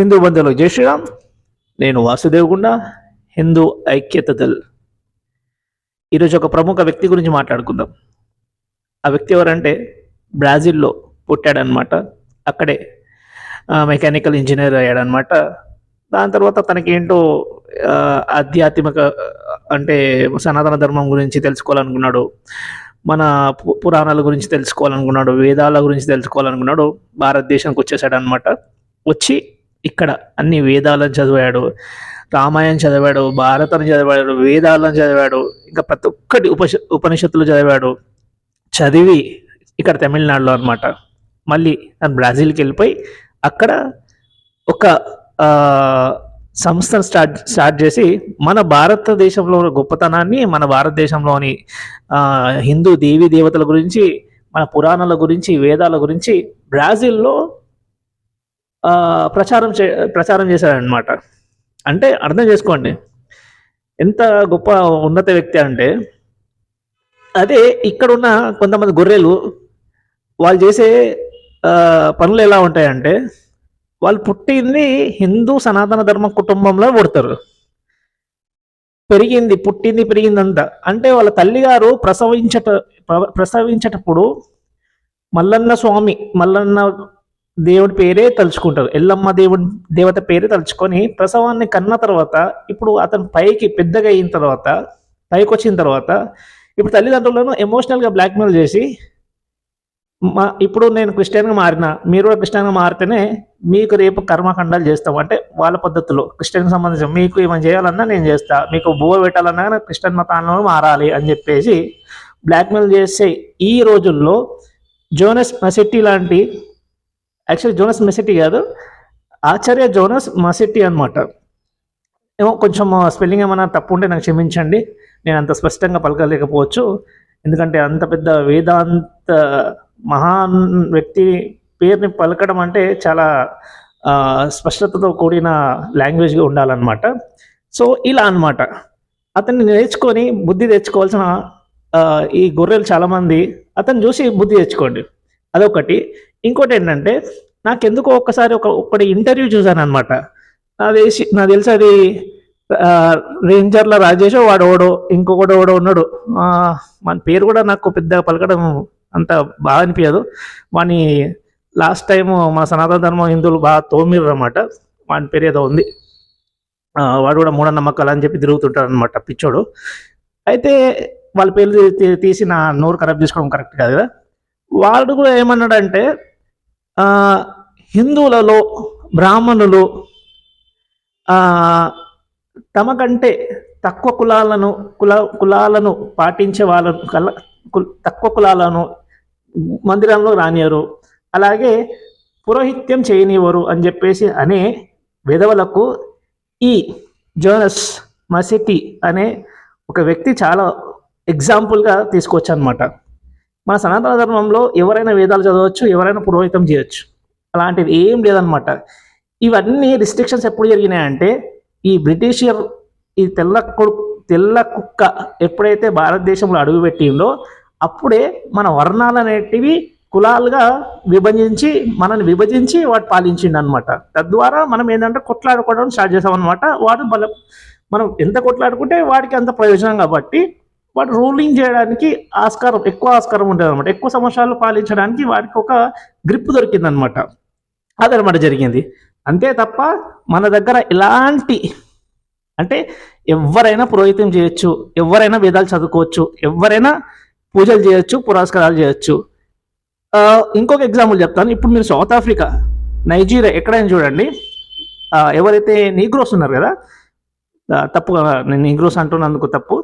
హిందూ బంధువులకు జై శ్రీరామ్. నేను వాసుదేవ్ గుండా హిందూ ఐక్యత దల్ ఈరోజు ఒక ప్రముఖ వ్యక్తి గురించి మాట్లాడుకుందాం. ఆ వ్యక్తి ఎవరంటే బ్రాజిల్లో పుట్టాడనమాట. అక్కడే మెకానికల్ ఇంజనీర్ అయ్యాడనమాట. దాని తర్వాత తనకి ఏంటో ఆధ్యాత్మిక అంటే సనాతన ధర్మం గురించి తెలుసుకోవాలనుకున్నాడు. మన పురాణాల గురించి తెలుసుకోవాలనుకున్నాడు. వేదాల గురించి తెలుసుకోవాలనుకున్నాడు. భారతదేశానికి వచ్చేసాడు అనమాట వచ్చి ఇక్కడ అన్ని వేదాలను చదివాడు రామాయణం చదివాడు భారతం చదివాడు వేదాలను చదివాడు ఇంకా ప్రతి ఒక్కటి ఉపశ ఉపనిషత్తులు చదివాడు. చదివి ఇక్కడ తమిళనాడులో అనమాట మళ్ళీ తను బ్రాజిల్కి వెళ్ళిపోయి అక్కడ ఒక సంస్థను స్టార్ట్ స్టార్ట్ చేసి మన భారతదేశంలో గొప్పతనాన్ని మన భారతదేశంలోని హిందూ దేవీ దేవతల గురించి మన పురాణాల గురించి వేదాల గురించి బ్రాజిల్లో ప్రచారం చే ప్రచారం చేశారనమాట అంటే అర్థం చేసుకోండి. ఎంత గొప్ప ఉన్నత వ్యక్తి అంటే అదే ఇక్కడున్న కొంతమంది గొర్రెలు వాళ్ళు చేసే పనులు ఎలా ఉంటాయంటే వాళ్ళు పుట్టింది హిందూ సనాతన ధర్మ కుటుంబంలో పుడతారు. పెరిగింది పుట్టింది పెరిగింది అంతా అంటే వాళ్ళ తల్లిగారు ప్రసవించట ప్రసవించేటప్పుడు మల్లన్న స్వామి మల్లన్న దేవుడి పేరే తలుచుకుంటారు. ఎల్లమ్మ దేవుడి దేవత పేరే తలుచుకొని ప్రసవాన్ని కన్న తర్వాత ఇప్పుడు అతను పైకి పెద్దగా అయిన తర్వాత పైకి వచ్చిన తర్వాత ఇప్పుడు తల్లిదండ్రులను ఎమోషనల్గా బ్లాక్మెయిల్ చేసి మా ఇప్పుడు నేను క్రిస్టియన్గా మారిన మీరు కూడా క్రిస్టియన్గా మారితేనే మీకు రేపు కర్మకాండాలు చేస్తాం. అంటే వాళ్ళ పద్ధతిలో క్రిస్టియన్కి సంబంధించి మీకు ఏమైనా చేయాలన్నా నేను చేస్తా మీకు బువ్వ పెట్టాలన్నా కానీ క్రిస్టియన్ మతాల్లో మారాలి అని చెప్పేసి బ్లాక్మెయిల్ చేసే ఈ రోజుల్లో జోనస్ మసెట్టి లాంటి యాక్చువల్లీ జోనస్ మెసిటీ కాదు. ఆచార్య జోనస్ మసెట్టి అన్నమాట. ఏమో కొంచెం స్పెల్లింగ్ ఏమైనా తప్పు ఉంటే నాకు క్షమించండి. నేను అంత స్పష్టంగా పలకలేకపోవచ్చు. ఎందుకంటే అంత పెద్ద వేదాంత మహాన్ వ్యక్తి పేరుని పలకడం అంటే చాలా స్పష్టతతో కూడిన లాంగ్వేజ్గా ఉండాలన్నమాట. సో ఇలా అన్నమాట. అతన్ని నేర్చుకొని బుద్ధి తెచ్చుకోవాల్సిన ఈ గొర్రెలు చాలామంది అతను చూసి బుద్ధి తెచ్చుకోండి. అదొకటి. ఇంకోటి ఏంటంటే నాకెందుకో ఒక్కసారి ఒక ఒక్కటి ఇంటర్వ్యూ చూశాను అనమాట నా తెలిసి నాకు తెలిసి అది రేంజర్ల రాజేష్ వాడు ఓడో ఇంకొకటి ఓడో ఉన్నాడు మన పేరు కూడా నాకు పెద్ద పలకడం అంత బాగా అనిపించదు వాని లాస్ట్ టైం మన సనాతన ధర్మం హిందువులు బాగా తోమిరు అనమాట వాని పేరు ఏదో ఉంది. వాడు కూడా మూఢనమ్మకాలు అని చెప్పి తిరుగుతుంటాడు అనమాట పిచ్చోడు. అయితే వాళ్ళ పేర్లు తీసి నా నోరు ఖరాబ్ చేసుకోవడం కరెక్ట్ కాదు కదా. వాడు కూడా ఏమన్నాడంటే హిందువులలో బ్రాహ్మణులు తమ కంటే తక్కువ కులాలను కుల కులాలను పాటించే వాళ్ళను కల తక్కువ కులాలను మందిరంలో రానియరు. అలాగే పురోహిత్యం చేయనివ్వరు అని చెప్పేసి అనే విధవలకు ఈ జోనస్ మసిటి అనే ఒక వ్యక్తి చాలా ఎగ్జాంపుల్గా తీసుకోవచ్చు అనమాట మన సనాతన ధర్మంలో ఎవరైనా వేదాలు చదవచ్చు ఎవరైనా పురోహితం చేయొచ్చు. అలాంటిది ఏం లేదనమాట ఇవన్నీ రిస్ట్రిక్షన్స్ ఎప్పుడు జరిగినాయంటే ఈ బ్రిటిషియర్ ఈ తెల్ల కొడుకు తెల్ల కుక్క ఎప్పుడైతే భారతదేశంలో అడుగుపెట్టిందో అప్పుడే మన వర్ణాలు అనేటివి కులాలుగా విభజించి మనల్ని విభజించి వాడు పాలించిండు అనమాట తద్వారా మనం ఏంటంటే కొట్లాడుకోవడం స్టార్ట్ చేసాం అనమాట వాడు బల మనం ఎంత కొట్లాడుకుంటే వాడికి అంత ప్రయోజనం కాబట్టి వాడు రూలింగ్ చేయడానికి ఆస్కారం ఎక్కువ ఆస్కారం ఉంటుంది అనమాట ఎక్కువ సంవత్సరాలు పాలించడానికి వాడికి ఒక గ్రిప్ దొరికింది అనమాట అదనమాట జరిగింది. అంతే తప్ప మన దగ్గర ఎలాంటి అంటే ఎవరైనా పురోహితం చేయొచ్చు ఎవరైనా వేదాలు చదువుకోవచ్చు ఎవరైనా పూజలు చేయొచ్చు పురస్కారాలు చేయొచ్చు. ఇంకొక ఎగ్జాంపుల్ చెప్తాను. ఇప్పుడు మీరు సౌత్ ఆఫ్రికా నైజీరియా ఎక్కడైనా చూడండి. ఎవరైతే నీగ్రోస్ ఉన్నారు కదా? తప్పు కదా, నేను నీగ్రోస్ అంటున్నందుకు తప్పు.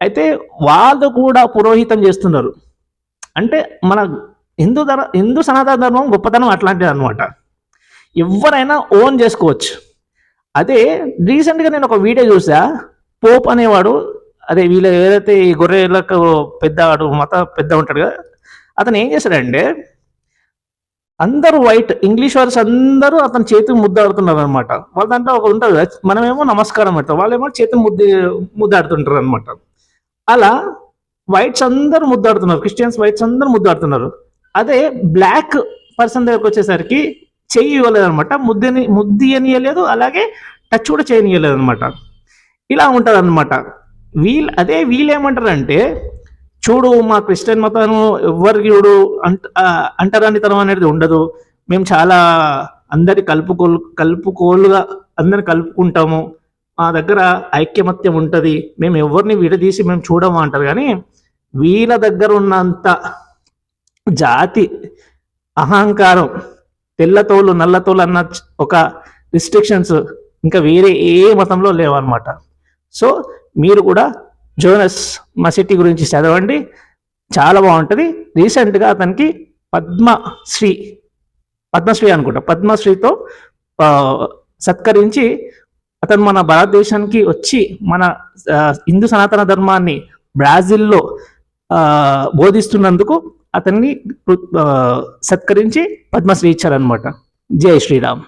అయితే వాళ్ళు కూడా పురోహితం చేస్తున్నారు. అంటే మన హిందూ ధర్మ హిందూ సనాతన ధర్మం గొప్పతనం అట్లాంటిది అనమాట ఎవరైనా ఓన్ చేసుకోవచ్చు. అదే రీసెంట్గా నేను ఒక వీడియో చూసా. పోప్ అనేవాడు అదే వీళ్ళు ఏదైతే ఈ గొర్రెలకు పెద్దవాడు మత పెద్ద ఉంటాడు కదా అతను ఏం చేశాడంటే అందరూ వైట్ ఇంగ్లీష్ వర్డ్స్ అందరూ అతని చేతికి ముద్దాడుతున్నారు అనమాట వాళ్ళ దాంట్లో ఒక ఉంటుంది మనమేమో నమస్కారం పెడతాం వాళ్ళేమో చేతి ముద్దు ముద్దాడుతుంటారు అనమాట అలా వైట్స్ అందరూ ముద్దాడుతున్నారు. క్రిస్టియన్స్ వైట్స్ అందరూ ముద్దాడుతున్నారు. అదే బ్లాక్ పర్సన్ దగ్గరకు వచ్చేసరికి చెయ్యి ఇవ్వలేదు అనమాట ముద్దని ముద్ది అనియలేదు అలాగే టచ్ కూడా చేయనియలేదు అనమాట ఇలా ఉంటుంది అనమాట వీళ్ళు అదే వీళ్ళు ఏమంటారంటే చూడు మా క్రిస్టియన్ మతం ఎవరికి చూడు అంట అంటరానితనం అనేది ఉండదు. మేము చాలా అందరి కలుపుకోలు కలుపుకోలుగా అందరిని కలుపుకుంటాము. మా దగ్గర ఐక్యమత్యం ఉంటుంది. మేము ఎవరిని విడదీసి మేము చూడము అంటారు. కానీ వీళ్ళ దగ్గర ఉన్నంత జాతి అహంకారం తెల్లతోలు నల్లతోలు అన్న ఒక రిస్ట్రిక్షన్స్ ఇంకా వేరే ఏ మతంలో లేవన్నమాట. సో మీరు కూడా జోనస్ మసిటీ గురించి చదవండి. చాలా బాగుంటుంది. రీసెంట్గా అతనికి పద్మశ్రీ పద్మశ్రీ అనుకుంటా. పద్మశ్రీతో సత్కరించి అతను మన భారతదేశానికి వచ్చి మన హిందూ సనాతన ధర్మాన్ని బ్రాజిల్లో ఆ, బోధిస్తున్నందుకు అతన్ని సత్కరించి పద్మశ్రీ ఇచ్చారనమాట జై శ్రీరామ్.